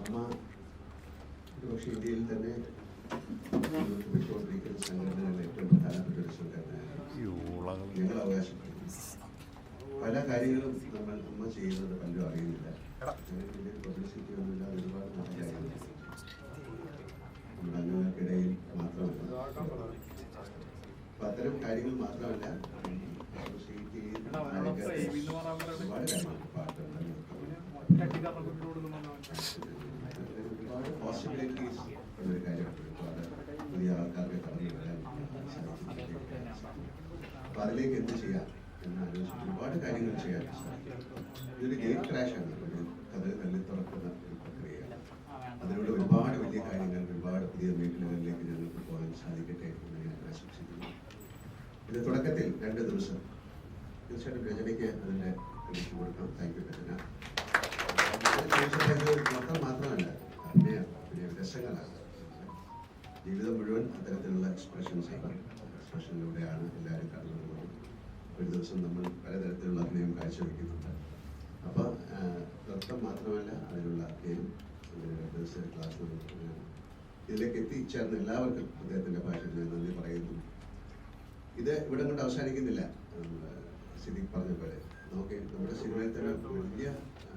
അമ്മ ഒരുപക്ഷെ ഇന്ത്യയിൽ തന്നെ സംഘടനകളിൽ ഏറ്റവും പ്രധാനപ്പെട്ട ഒരു സംഘടനയാണ്. ഞങ്ങൾ അവകാശപ്പെടുന്നു പല കാര്യങ്ങളും നമ്മൾ അമ്മ ചെയ്യുന്നത് പലരും അറിയുന്നില്ല. അങ്ങനെ പബ്ലിസിറ്റി ഒന്നുമില്ലാതെ ഒരുപാട് നല്ല കാര്യങ്ങൾ നമ്മുടെ അംഗങ്ങൾക്കിടയിൽ മാത്രമല്ല. അപ്പൊ അത്തരം കാര്യങ്ങൾ മാത്രമല്ല ഒരുപാട് കാര്യങ്ങൾ പാട്ടുണ്ട് ഒരുപാട് പോസിബിലിറ്റീസ് ഉള്ളൊരു കാര്യമാണ് ഒരുപാട് പുതിയ ആൾക്കാർക്ക് കടന്നു വരാൻ സാധിക്കും അപ്പൊ അതിലേക്ക് എന്ത് ചെയ്യാം എന്ന് ആലോചിച്ചിട്ട് ഒരുപാട് കാര്യങ്ങൾ ചെയ്യാൻ സാധിക്കും. ഇതൊരു ക്രാഷ് ആണ്. ഒരു കഥ തല്ലി തുറക്കുന്ന ഒരു പ്രക്രിയയാണ്. അതിലൂടെ ഒരുപാട് വലിയ കാര്യങ്ങൾ ഒരുപാട് പുതിയ മേഖലകളിലേക്ക് ഞങ്ങൾക്ക് പോകാൻ സാധിക്കട്ടെ എന്ന് ഞാൻ ആശംസിക്കുന്നു. ഇത് തുടക്കത്തിൽ രണ്ട് ദിവസം. തീർച്ചയായിട്ടും രചനയ്ക്ക് അതിന്റെ എക്സ്പ്രഷൻസ് എക്സ്പ്രഷനിലൂടെയാണ് എല്ലാവരും കടന്നു പോകുന്നത് ഒരു ദിവസം നമ്മൾ പലതരത്തിലുള്ള അഭിനയം കാഴ്ചവെക്കുന്നുണ്ട്. അപ്പോൾ നൃത്തം മാത്രമല്ല അതിനുള്ള അഭിനയം ദിവസം ക്ലാസ് ഇതിലേക്ക് എത്തിച്ചേർന്ന എല്ലാവർക്കും അദ്ദേഹത്തിന്റെ ഭാഷയിൽ ഞാൻ നന്ദി പറയുന്നു. ഇത് ഇവിടെ കൊണ്ട് അവസാനിക്കുന്നില്ല. സിദ്ദിഖ് പറഞ്ഞ പോലെ. നമുക്ക് നമ്മുടെ സിനിമയിൽ തന്നെ വലിയ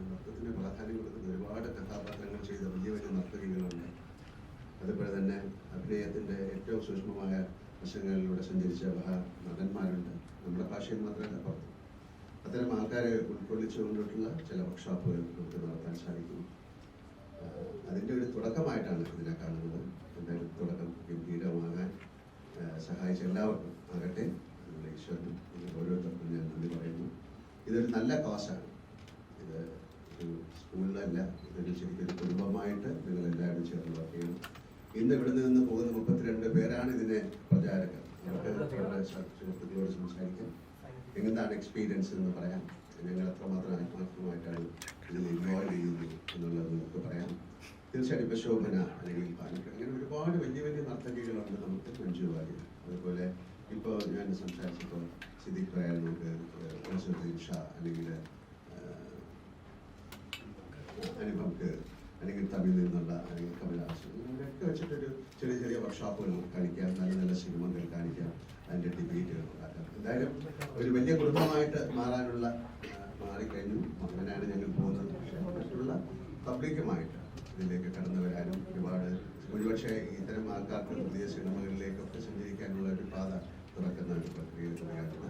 നൃത്തത്തിന് പ്രാധാന്യം കൊടുക്കുന്ന ഒരുപാട് കഥാപാത്രങ്ങൾ ചെയ്ത വലിയ വലിയ നർത്തകികളുണ്ട്. അതുപോലെ തന്നെ അഭിനയത്തിന്റെ ഏറ്റവും സൂക്ഷ്മമായ വശങ്ങളിലൂടെ സഞ്ചരിച്ച മഹാ നടന്മാരുണ്ട് നമ്മുടെ ഭാഷയിൽ മാത്രമല്ല പുറത്ത്. അത്തരം ആൾക്കാരെ ഉൾക്കൊള്ളിച്ചുകൊണ്ടിട്ടുള്ള ചില വർക്ക്ഷോപ്പുകൾ നമുക്ക് നടത്താൻ സാധിക്കും അതിന്റെ ഒരു തുടക്കമായിട്ടാണ് ഇതിനെ കാണുന്നത്. എന്തായാലും തുടക്കം ഗംഭീരമാകാൻ സഹായിച്ച എല്ലാവർക്കും ആകട്ടെ. നമ്മുടെ ഈശ്വരനും ഓരോരുത്തർക്കും ഞാൻ നന്ദി പറയുന്നു. ഇതൊരു നല്ല കോസാണ് ഇത് ഒരു സ്കൂളിലല്ല ഇതൊരു ശരിക്കും കുടുംബമായിട്ട് നിങ്ങൾ എല്ലാവരും ചേർന്ന് വർക്ക് ചെയ്യണം. ഇന്ന് ഇവിടെ നിന്ന് പോകുന്ന മുപ്പത്തിരണ്ട് പേരാണ് ഇതിനെ പ്രചാരകർ. സുഹൃത്തുക്കളോട് സംസാരിക്കാം. എന്താണ് എക്സ്പീരിയൻസ് എന്ന് പറയാം. ഞങ്ങൾ എത്രമാത്രം ആത്മാർത്ഥമായിട്ടാണ് ഇതിൽ ഇൻവോൾവ് ചെയ്യുന്നത് എന്നുള്ളത് നമുക്ക് പറയാം. തീർച്ചയായിട്ടും ഇപ്പോൾ ശോഭന അല്ലെങ്കിൽ പാലക്കാട് അങ്ങനെ ഒരുപാട് വലിയ വലിയ നർത്തകികളുണ്ട് നമുക്ക് മഞ്ജു വാര്യർ അതുപോലെ ഇപ്പോൾ ഞാൻ സംസാരിച്ചപ്പോൾ സിദ്ദിഖ് റയൽ നമുക്ക് ഷാ അല്ലെങ്കിൽ അനുപംക്ക് അല്ലെങ്കിൽ തമിഴിൽ നിന്നുള്ള അല്ലെങ്കിൽ കമലഹാസൻ ഇങ്ങനെയൊക്കെ വെച്ചിട്ടൊരു ചെറിയ ചെറിയ വർക്ക്ഷോപ്പുകൾ കാണിക്കാം. നല്ല നല്ല സിനിമകൾ കാണിക്കാം. അതിന്റെ ഡിബേറ്റുകൾ ഉണ്ടാക്കാം. എന്തായാലും ഒരു വലിയ കുടുംബമായിട്ട് മാറാനുള്ള മാറിക്കഴിഞ്ഞു. അങ്ങനെയാണ് ഞങ്ങൾ പോകുന്നത്. മറ്റുള്ള പബ്ലിക്കുമായിട്ട് ഇതിലേക്ക് കടന്നു വരാനും ഒരുപാട് ഒരുപക്ഷെ ഇത്തരം ആൾക്കാർക്ക് പുതിയ സിനിമകളിലേക്കൊക്കെ സഞ്ചരിക്കാനുള്ള ഒരു പാത തുറക്കുന്ന ഒരു പ്രക്രിയ കൂടിയാണ്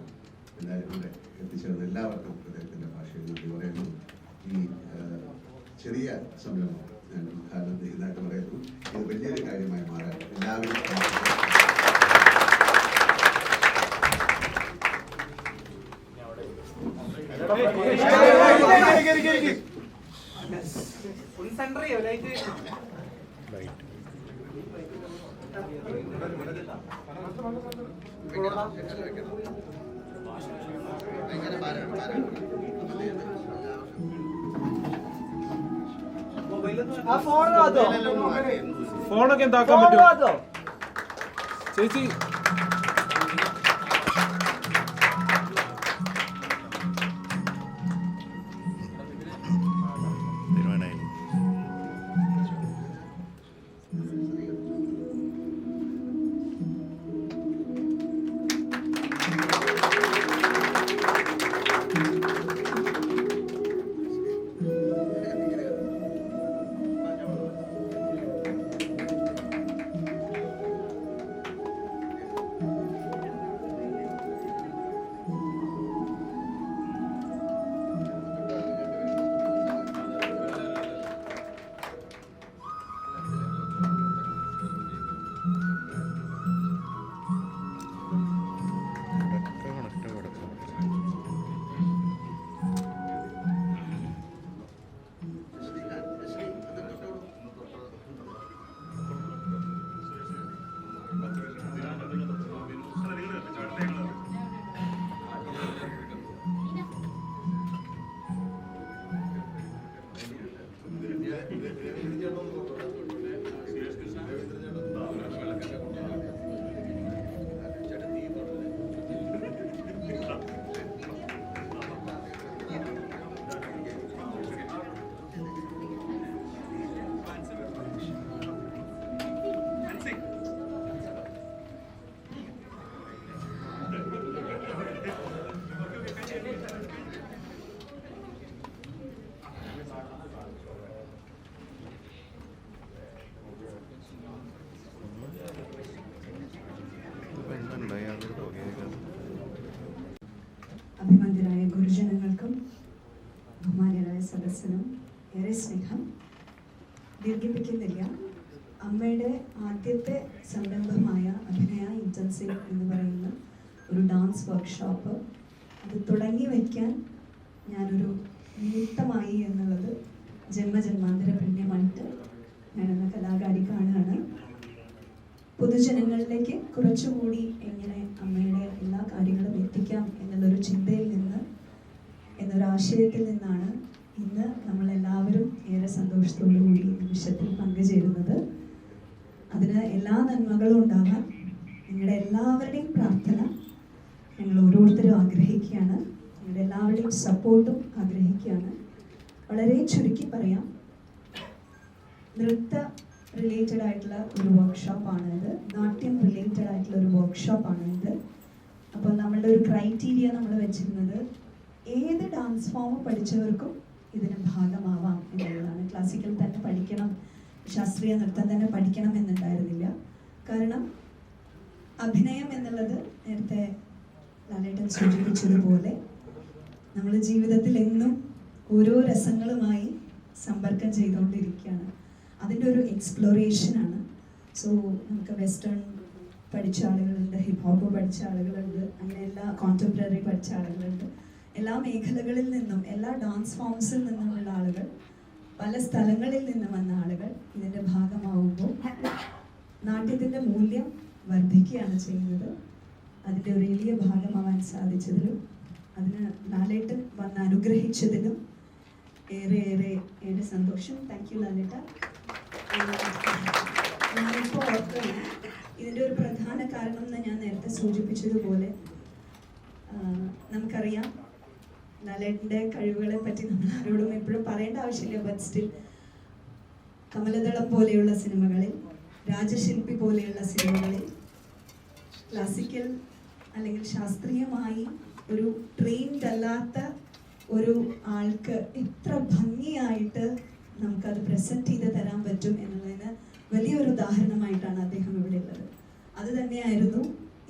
എന്തായാലും ഇവിടെ എത്തിച്ചേർന്ന എല്ലാവർക്കും ഹൃദയത്തിന്റെ ഭാഷയിൽ നന്ദി പറയുന്നു ഈ ആ, ചെറിയ സംരംഭം ഞാൻ ഉദ്ഘാടനം ചെയ്യുന്നതായിട്ട് പറയുന്നു ഇത് വലിയൊരു കാര്യമായി മാറാൻ എല്ലാവരും സെന്റർ ചെയ്യോ ലൈറ്റ് ഭയങ്കര ഭാരമാണ് ഭാരമാണ് ഫോണൊക്കെ എന്താക്കാൻ പറ്റും? ചേച്ചി വികാസനം ഏറെ സ്നേഹം ദീർഘിപ്പിക്കുന്നില്ല. അമ്മയുടെ ആദ്യത്തെ സംരംഭമായ അഭിനയ ഇന്റൻസീവ് എന്ന് പറയുന്ന ഒരു ഡാൻസ് വർക്ക്ഷോപ്പ് അത് തുടങ്ങി വയ്ക്കാൻ ഞാനൊരു നിമിത്തമായി എന്നുള്ളത് ജന്മജന്മാന്തര പുണ്യമായിട്ട് ഞാനെന്ന കലാകാരി കാണുകയാണ്. പൊതുജനങ്ങളിലേക്ക് കുറച്ചുകൂടി എങ്ങനെ അമ്മയുടെ എല്ലാ കാര്യങ്ങളും എത്തിക്കാം എന്നുള്ളൊരു ചിന്തയിൽ നിന്ന് എന്നൊരാശയത്തിൽ നിന്നാണ് ഇന്ന് നമ്മളെല്ലാവരും ഏറെ സന്തോഷത്തോടു കൂടി നിമിഷത്തിൽ പങ്കുചേരുന്നത്. അതിന് എല്ലാ നന്മകളും ഉണ്ടാകാൻ നിങ്ങളുടെ എല്ലാവരുടെയും പ്രാർത്ഥന ഞങ്ങൾ ഓരോരുത്തരും ആഗ്രഹിക്കുകയാണ്. നിങ്ങളുടെ എല്ലാവരുടെയും സപ്പോർട്ടും ആഗ്രഹിക്കുകയാണ്. വളരെ ചുരുക്കി പറയാം. നൃത്ത റിലേറ്റഡ് ആയിട്ടുള്ള ഒരു വർക്ക്ഷോപ്പാണ് ഇത്. നാട്യം റിലേറ്റഡ് ആയിട്ടുള്ള ഒരു വർക്ക്ഷോപ്പാണ് ഇത്. അപ്പോൾ നമ്മളുടെ ഒരു ക്രൈറ്റീരിയ നമ്മൾ വെച്ചിരുന്നത്. ഏത് ഡാൻസ് ഫോം പഠിച്ചവർക്കും ഇതിന് ഭാഗമാവാം എന്നുള്ളതാണ്. ക്ലാസിക്കൽ തന്നെ പഠിക്കണം ശാസ്ത്രീയ നൃത്തം തന്നെ പഠിക്കണം എന്നുണ്ടായിരുന്നില്ല. കാരണം അഭിനയം എന്നുള്ളത് നേരത്തെ ലാലേട്ടൻ സൂചിപ്പിച്ചതുപോലെ നമ്മൾ ജീവിതത്തിൽ എന്നും ഓരോ രസങ്ങളുമായി സമ്പർക്കം ചെയ്തുകൊണ്ടിരിക്കുകയാണ്. അതിന്റെ ഒരു എക്സ്പ്ലോറേഷനാണ് സോ നമുക്ക് വെസ്റ്റേൺ പഠിച്ച ആളുകളുണ്ട് ഹിപ്പ് ഹോപ്പ് പഠിച്ച ആളുകളുണ്ട് അങ്ങനെ എല്ലാ കോണ്ടംപററി പഠിച്ച ആളുകളുണ്ട്. എല്ലാ മേഖലകളിൽ നിന്നും എല്ലാ ഡാൻസ് ഫോംസിൽ നിന്നുമുള്ള ആളുകൾ പല സ്ഥലങ്ങളിൽ നിന്ന് വന്ന ആളുകൾ ഇതിന്റെ ഭാഗമാവുമ്പോൾ നാട്യത്തിന്റെ മൂല്യം വർദ്ധിക്കുകയാണ് ചെയ്യുന്നത്. അതിന്റെ ഒരു എളിയ ഭാഗമാവാൻ സാധിച്ചതിലും അതിന് ലാലേട്ടൻ വന്ന് അനുഗ്രഹിച്ചതിലും ഏറെ ഏറെ ഏറെ സന്തോഷം. താങ്ക് യു ലാലേട്ട. ഞാനിപ്പോൾ ഇതിന്റെ ഒരു പ്രധാന കാരണം എന്ന് ഞാൻ നേരത്തെ സൂചിപ്പിച്ചതുപോലെ നമുക്കറിയാം ലാലേട്ടന്റെ കഴിവുകളെ പറ്റി നമ്മൾ ആരോടും എപ്പോഴും പറയേണ്ട ആവശ്യമില്ല ബട്ട് സ്റ്റിൽ കമലദളം പോലെയുള്ള സിനിമകളിൽ രാജശില്പി പോലെയുള്ള സിനിമകളിൽ ക്ലാസിക്കൽ അല്ലെങ്കിൽ ശാസ്ത്രീയമായി ഒരു ട്രെയിൻഡ് അല്ലാത്ത ഒരു ആൾക്ക് എത്ര ഭംഗിയായിട്ട് നമുക്കത് പ്രസന്റ് ചെയ്ത് തരാൻ പറ്റും എന്നുള്ളതിന് വലിയൊരു ഉദാഹരണമായിട്ടാണ് അദ്ദേഹം ഇവിടെ ഉള്ളത്. അത് തന്നെയായിരുന്നു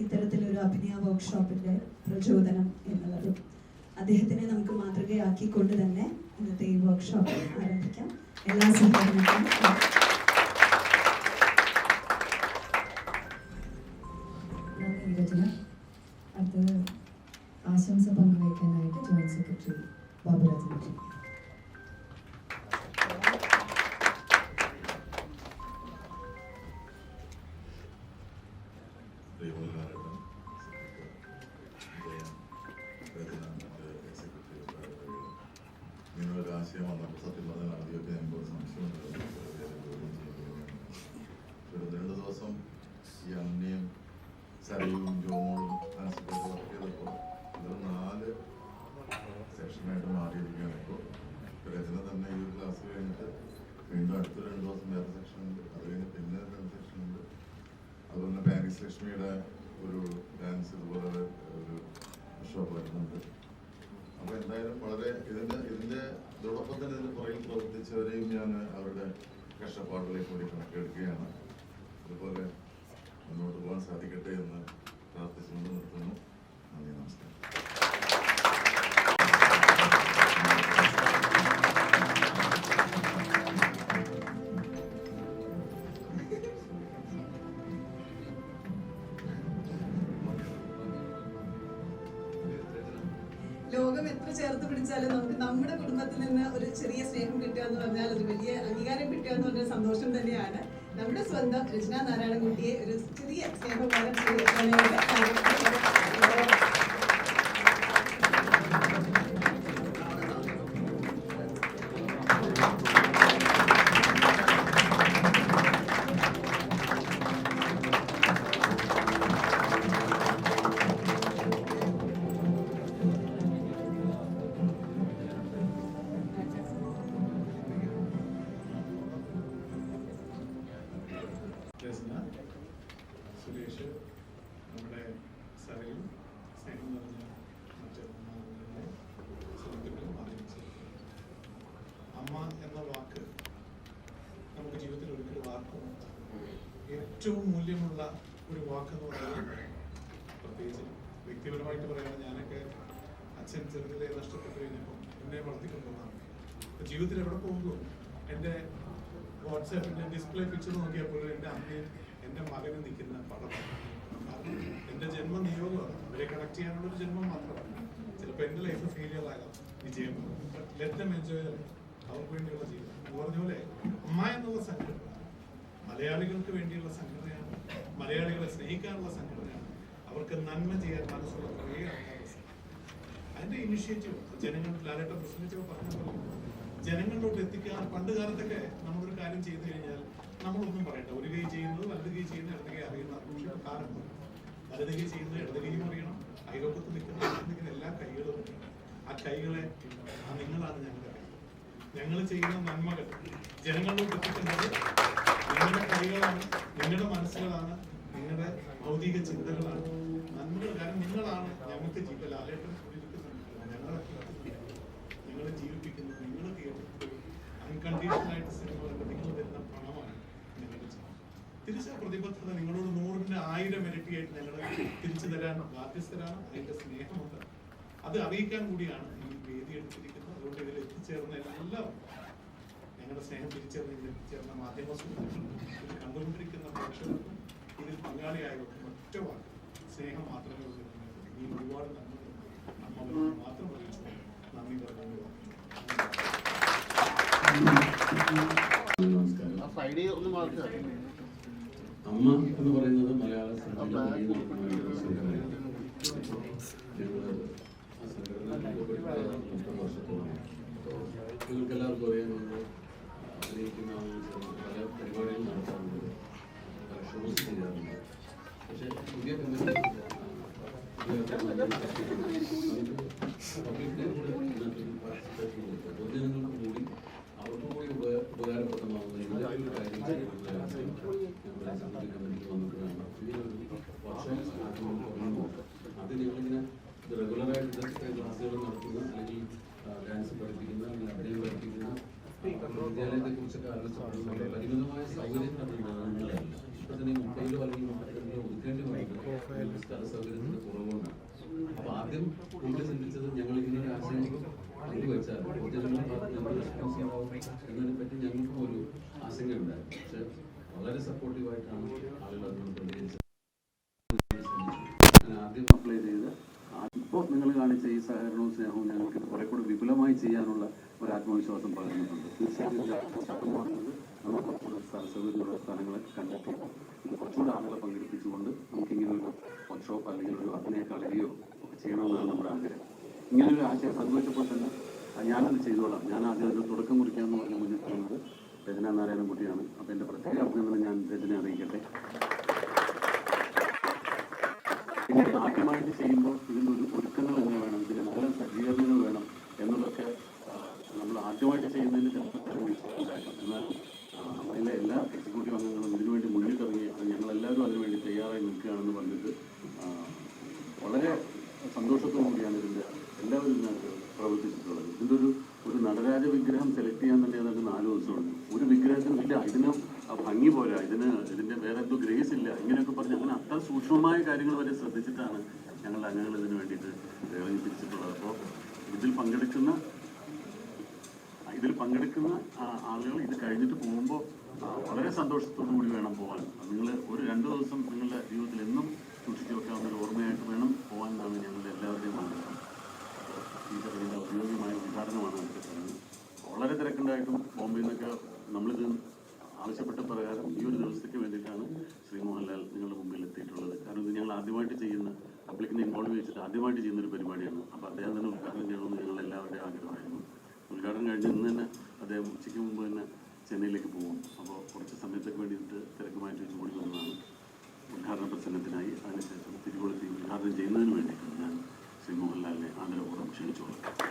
ഇത്തരത്തിലൊരു അഭിനയ വർക്ക്ഷോപ്പിന്റെ പ്രചോദനം എന്നുള്ളത്. അദ്ദേഹത്തിനെ നമുക്ക് മാതൃകയാക്കിക്കൊണ്ട് തന്നെ ഇന്നത്തെ ഈ വർക്ക്ഷോപ്പ് ആരംഭിക്കാം. എല്ലാ രചന അടുത്തത് ആശംസ പങ്കുവയ്ക്കാനായിട്ട് ജോയിന്റ് സെക്രട്ടറി ബാബുരാജ് സരയും ജോമോളും ആൻസിപ്പൊക്കെ വർക്ക് ചെയ്തപ്പോൾ ഇതൊരു നാല് സെക്ഷനായിട്ട് മാറിയിരിക്കുകയാണ് ഇപ്പോൾ രചന തന്നെ ഈ ഒരു ക്ലാസ് കഴിഞ്ഞിട്ട് വീണ്ടും അടുത്ത രണ്ട് ദിവസം വേറെ സെക്ഷൻ ഉണ്ട് അത് കഴിഞ്ഞ് പിന്നെ രണ്ട് സെക്ഷൻ ഉണ്ട് അതുപോലെ തന്നെ പാരീസ് ലക്ഷ്മിയുടെ ഒരു ഡാൻസ് ഇതുപോലെ ഒരു ഷോപ്പ് വരുന്നുണ്ട് അപ്പോൾ എന്തായാലും വളരെ ഇതിന്റെ ഇതിന്റെ ഇതോടൊപ്പം തന്നെ ഇതിന് പുറകിൽ പ്രവർത്തിച്ചവരെയും ഞാൻ അവരുടെ കഷ്ടപ്പാടുകളെ കൂടി കണക്കെടുക്കുകയാണ് അതുപോലെ സാധിക്കട്ടെ എന്ന് സ്വന്തം കൃഷ്ണ നാരായണൻകുട്ടിയെ ഒരു ചെറിയ സ്നേഹപാലം രചന ഏറ്റവും മൂല്യമുള്ള ഒരു വാക്കെന്ന് പറയുന്നത് പ്രത്യേകിച്ച് വ്യക്തിപരമായിട്ട് പറയുകയാണ് ഞാനൊക്കെ അച്ഛൻ ചെറുതിലെ നഷ്ടപ്പെട്ടു കഴിഞ്ഞപ്പോൾ എന്നെ വളർത്തിക്കൊണ്ടുവന്നാണ്. ജീവിതത്തിൽ എവിടെ പോകുമ്പോൾ എന്റെ വാട്സാപ്പിന്റെ ഡിസ്പ്ലേ പിക്ചർ നോക്കിയപ്പോൾ എന്റെ അമ്മയും എന്റെ മകനും നിൽക്കുന്ന പടം. കാരണം എന്റെ ജന്മ നിയോഗമാണ്. അവരെ കണക്ട് ചെയ്യാനുള്ള ഒരു ജന്മം മാത്രമാണ്. ചിലപ്പോൾ എന്റെ ലൈഫ് ഫെയിലിയർ ആകാം. വിജയം. ലെറ്റ് എൻജോയ് അവർക്ക് വേണ്ടിയുള്ള ജീവിതം. പറഞ്ഞ പോലെ അമ്മ എന്നുള്ള സംഘടന മലയാളികൾക്ക് വേണ്ടിയുള്ള സംഘടനയാണ് മലയാളികളെ സ്നേഹിക്കാനുള്ള സംഘടനയാണ്. അവർക്ക് നന്മ ചെയ്യാൻ മനസ്സുള്ള കുറേ അതിന്റെ ഇനിഷ്യേറ്റീവ് ജനങ്ങൾ ലാലേട്ട പ്രസംഗിച്ചപ്പോൾ പറഞ്ഞ ജനങ്ങളിലോട്ട് എത്തിക്കാൻ പണ്ട് കാലത്തൊക്കെ നമ്മളൊരു കാര്യം ചെയ്തു കഴിഞ്ഞാൽ നമ്മളൊന്നും പറയണ്ട. ഒരു കൈ ചെയ്യുന്നത് വലത് കൈ ചെയ്യുന്ന ഇടത് അറിയുന്ന പക്ഷേ കാലം. വലത് കൈ ചെയ്യുന്നത് ഇടത് കൈയും അറിയണം. അയലോക്കത്ത് നിൽക്കുന്ന നിൽക്കുന്ന എല്ലാ കൈകളും ആ കൈകളെ നിങ്ങളാണ് ഞങ്ങളുടെ കൈ ഞങ്ങൾ ചെയ്യുന്ന നന്മകൾ ജനങ്ങളിലോട്ട് എത്തിക്കുന്നത് നിങ്ങളുടെ കൈകളാണ് നിങ്ങളുടെ മനസ്സുകളാണ് നിങ്ങളുടെ ഭൗതിക ചിന്തകളാണ്. നന്മകൾ കാരണം നിങ്ങളാണ് ഞങ്ങൾക്ക് ജീവ ലാലേട്ടൻ ഞങ്ങളെ നിങ്ങളെ ജീവിപ്പിക്കുന്നത് നിങ്ങൾ അൺകണ്ടീഷണൽ ആയിട്ട് സിനിമ കണ്ട് നിങ്ങൾ തരുന്ന പണമാണ് നിങ്ങളുടെ ജീവിതം. തിരിച്ച പ്രതിബദ്ധത നിങ്ങളോട് നൂറിന്റെ ആയിരം ഇരട്ടിയായിട്ട് ഞങ്ങൾ തിരിച്ചു തരാൻ ബാധ്യസ്ഥരാണ്. അതിന്റെ സ്നേഹമുണ്ട്. അത് അറിയിക്കാൻ കൂടിയാണ് ഈ വേദി എടുത്തിരിക്കുന്നത്. അതുകൊണ്ട് ഇതിൽ എത്തിച്ചേർന്ന എല്ലാവരും ഞങ്ങളുടെ സ്നേഹം തിരിച്ചറിഞ്ഞ് ചേർന്ന മാധ്യമ സുഹൃത്തുക്കളും ഇത് കണ്ടുകൊണ്ടിരിക്കുന്ന പ്രേക്ഷകർക്കും ഇതിൽ പങ്കാളിയായവർക്കും ഒറ്റ വാക്ക് സ്നേഹം മാത്രമേ ഉള്ളൂ. ഇനി ഒരുപാട് നന്മകളുണ്ട് അമ്മ മാത്രം അറിയിച്ചു നന്ദി പറഞ്ഞു അമ്മ എന്ന് പറയുന്നത് മലയാള ഞങ്ങൾ സംഘടന മുപ്പത് വർഷത്തോളമായി. നിങ്ങൾക്ക് എല്ലാവർക്കും അറിയാം പല പരിപാടികൾ നടത്താറുണ്ട്. പല ഷോസ് ചെയ്യാറുണ്ട് പക്ഷേ പുതിയ കമ്മിറ്റി പൊതുജനങ്ങൾക്ക് കൂടി അവർക്ക് കൂടി ഉപ- ഉപകാരപ്രദമാവുന്ന എന്തെങ്കിലും ഒരു കാര്യം ചെയ്യാനുള്ള ഒരു ആശയം ഞങ്ങളുടെ സംഘടന കമ്മിറ്റിക്ക് വന്നിട്ടുള്ളതാണ് ഇതിനൊരു വർക്ക്ഷോപ്പ് സ്റ്റാർട്ട് തുടങ്ങുന്നു അത് ഞങ്ങളിങ്ങനെ റെഗുലറായിട്ട് ഇതൊക്കെ ക്ലാസ്സുകൾ നടത്തുന്ന അല്ലെങ്കിൽ ഡാൻസ് പഠിപ്പിക്കുന്ന അല്ലെങ്കിൽ അഭിനയം പഠിപ്പിക്കുന്ന വിദ്യാലയത്തെ കുറിച്ചൊക്കെ ആലോചിച്ചു പരിമിതമായ സൗകര്യങ്ങൾ അതുണ്ടാകുന്നതല്ല ഇപ്പൊ തന്നെ മുംബൈയിലോ അല്ലെങ്കിൽ മുംബൈയിലോ ഒതുക്കേണ്ടി വരുന്നത് സ്ഥല സൗകര്യത്തിന്റെ കുറവുകൊണ്ടാണ് അപ്പൊ ആദ്യം കൂടുതൽ ചിന്തിച്ചത് ഞങ്ങൾ ഇങ്ങനെ ഒരു ആശയം പങ്കുവെച്ചാൽ ഭാഗത്ത് എന്ത് റെസ്പോൺസ് ഉണ്ടാവും എന്നതിനെ പറ്റി ഞങ്ങൾക്കും ഒരു ആശങ്കയുണ്ടായിരുന്നു പക്ഷെ വളരെ സപ്പോർട്ടീവായിട്ടാണ് ആളുകൾ അതിനോട് പ്രതികരിച്ചത്. ഞാൻ ആദ്യം അപ്ലൈ ചെയ്ത് ഇപ്പോൾ നിങ്ങൾ കാണിച്ച ഈ സഹകരണവും സ്നേഹവും ഞങ്ങൾക്ക് കുറെ കൂടെ വിപുലമായി ചെയ്യാനുള്ള ഒരു ആത്മവിശ്വാസം പകർന്നിട്ടുണ്ട്. തീർച്ചയായിട്ടും നമുക്ക് കുറച്ചുകൂടെ സ്ഥലങ്ങളെ കണ്ടെത്തി കുറച്ചുകൂടെ ആളുകളെ പങ്കെടുപ്പിച്ചുകൊണ്ട് നമുക്കിങ്ങനെ ഒരു വർക്ക്ഷോപ്പ് അല്ലെങ്കിൽ ഒരു അഭിനയ കളരിയോ ഒക്കെ ചെയ്യണമെന്നാണ് നമ്മുടെ ആഗ്രഹം. ഇങ്ങനൊരു ആശയം പങ്കുവച്ചപ്പോൾ തന്നെ ഞാനത് ചെയ്തോളാം. ഞാൻ ആദ്യം അതിന് തുടക്കം കുറിക്കാമെന്ന് പറഞ്ഞ മുന്നിൽ പോകുന്നത് രചന നാരായണൻകുട്ടിയാണ് അപ്പം എന്റെ പ്രത്യേക അഭിനന്ദനം ഞാൻ രചന അറിയിക്കട്ടെ. പിന്നെ ആദ്യമായിട്ട് ചെയ്യുമ്പോൾ ഇതിനൊരു ഒരുക്കങ്ങൾ എങ്ങനെ വേണം ഇതിന് നല്ല സജ്ജീകരണങ്ങൾ വേണം എന്നുള്ളതൊക്കെ നമ്മൾ ആദ്യമായിട്ട് ചെയ്യുന്നതിന് ചിലപ്പോൾ എന്നാൽ അതിലെ എല്ലാ എക്സിക്യൂട്ടീവ് അംഗങ്ങളും ഇതിനുവേണ്ടി മുന്നിട്ടിറങ്ങി ഞങ്ങളെല്ലാവരും അതിനുവേണ്ടി തയ്യാറായി നിൽക്കുകയാണെന്ന് പറഞ്ഞിട്ട് വളരെ സന്തോഷത്തോടു കൂടിയാണ് ഇതിന്റെ എല്ലാവരും ഇതിനകത്ത് പ്രവർത്തിച്ചിട്ടുള്ളത്. ഇതിന്റെ ഒരു ഒരു നടരാജ വിഗ്രഹം സെലക്ട് ചെയ്യാൻ തന്നെ ഏതാണ്ട് നാല് ദിവസമുണ്ട്. ഒരു വിഗ്രഹത്തിന് ഇല്ല ഇതിന് ഭംഗി പോരാ ഇതിന് ഇതിന്റെ വേറെ എന്തോ ഗ്രേസ് ഇല്ല ഇങ്ങനെയൊക്കെ പറഞ്ഞ് അങ്ങനെ അത്ര സൂക്ഷ്മമായ കാര്യങ്ങൾ വരെ ശ്രദ്ധിച്ചിട്ടാണ് ഞങ്ങളുടെ അംഗങ്ങൾ ഇതിന് വേണ്ടിയിട്ട് വേദനിപ്പിച്ചിട്ടുള്ളത് അപ്പോൾ ഇതിൽ പങ്കെടുക്കുന്ന പങ്കെടുക്കുന്ന ആളുകൾ ഇത് കഴിഞ്ഞിട്ട് പോകുമ്പോൾ വളരെ സന്തോഷത്തോടു കൂടി വേണം പോകാൻ നിങ്ങൾ ഒരു രണ്ട് ദിവസം നിങ്ങളുടെ ജീവിതത്തിൽ എന്നും സൂക്ഷിച്ചു വെക്കാവുന്ന ഒരു ഓർമ്മയായിട്ട് വേണം പോകാൻ എന്നാണ് ഞങ്ങളുടെ എല്ലാവരുടെയും ആഗ്രഹം. ഇതിന്റെ ഔദ്യോഗികമായ ഉദ്ഘാടനമാണ് വളരെ തിരക്കുണ്ടായിട്ടും ബോംബെയിൽ നിന്നൊക്കെ നമ്മളിത് ആവശ്യപ്പെട്ട പ്രകാരം ഈ ഒരു ദിവസത്തേക്ക് വേണ്ടിയിട്ടാണ് ശ്രീ മോഹൻലാൽ നിങ്ങളുടെ മുമ്പിൽ എത്തിയിട്ടുള്ളത്. കാരണം ഇത് ഞങ്ങൾ ആദ്യമായിട്ട് ചെയ്യുന്ന പബ്ലിക്കിനെ ഇൻവോൾവ് ചെയ്തിട്ട് ആദ്യമായിട്ട് ചെയ്യുന്ന ഒരു പരിപാടിയാണ്. അപ്പോൾ അദ്ദേഹം തന്നെ ഉദ്ഘാടനം ചെയ്യണമെന്ന് ഞങ്ങൾ എല്ലാവരുടെയും ആഗ്രഹമായിരുന്നു. ഉദ്ഘാടനം കഴിഞ്ഞ് ഇന്ന് തന്നെ അദ്ദേഹം ഉച്ചയ്ക്ക് മുമ്പ് തന്നെ ചെന്നൈയിലേക്ക് പോകും. അപ്പോൾ കുറച്ച് സമയത്തേക്ക് വേണ്ടിയിട്ട് തിരക്ക് മാറ്റി കൂടി വന്നതാണ്. ഉദ്ഘാടന പ്രസംഗത്തിനായി അതിനുശേഷം തിരുവോളത്തി ഉദ്ഘാടനം ചെയ്യുന്നതിന് വേണ്ടിയിട്ട് ഞാൻ ശ്രീ മോഹൻലാലിനെ ആദരപൂർവം ക്ഷണിച്ചോളാം